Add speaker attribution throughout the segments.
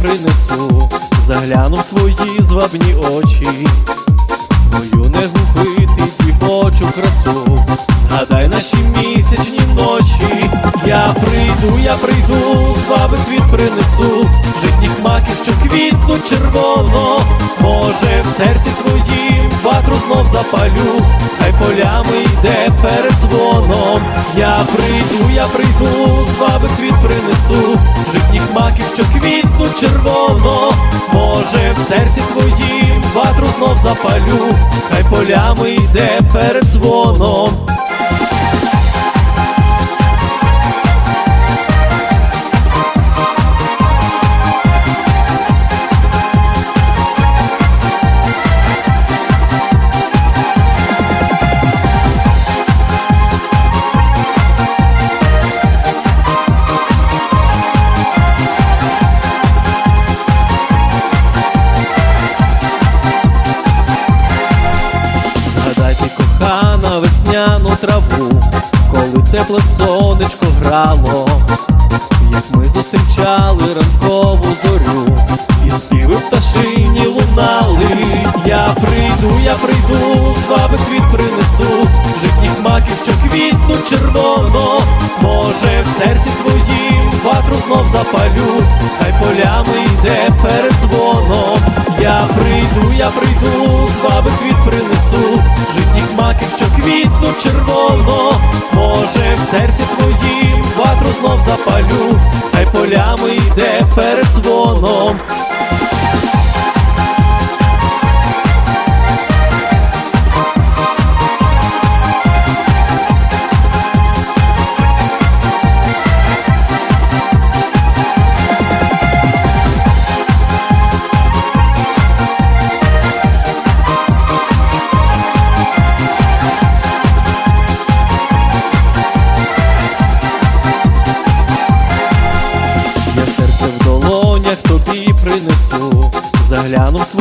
Speaker 1: принесу, загляну в твої звабні очі, свою не губити дівочу красу, згадай наші місячні ночі. Я прийду, я прийду, слави світ принесу, житніх маків, що квітнуть червоно, може в серці твоїм ватру знов запалю, хай полями йде перед дзвоном. Я прийду, я прийду, слави світ принесу, житніх маків, що квітнуть червоно, може в серці твоїм ватру знов запалю, хай полями йде перед дзвоном. Весняну траву, коли тепле сонечко грало, як ми зустрічали ранкову зорю, і співи пташині лунали. Я прийду, я прийду, з світ принесу, житніх маків, що квітнуть червоно, може в серці твоїм ватру знов запалю, хай полями йде перед дзвоном. Я прийду, я прийду, з світ принесу, червоно, може в серці твоїм ватру знов запалю, хай полями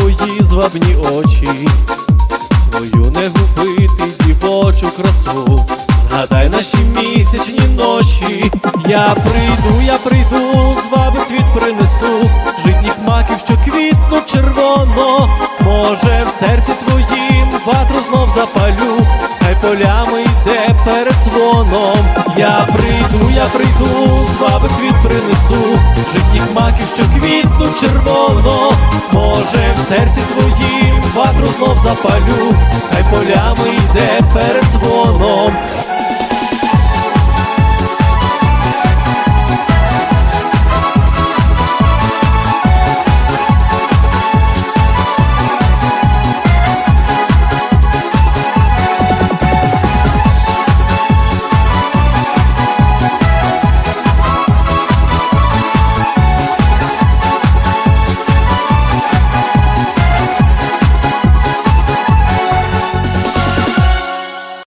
Speaker 1: твої звабні очі, свою не губити дівочу красу, згадай наші місячні ночі. Я прийду, я прийду, з вами цвіт принесу, житніх маків, що квітнуть червоно, може в серці твоїм ватру знов запалю, хай полями йде перед дзвоном. Я прийду, я прийду, з вами цвіт принесу, житніх маків, що квітнуть червоно, запалю, хай полями йде перед дзвоном.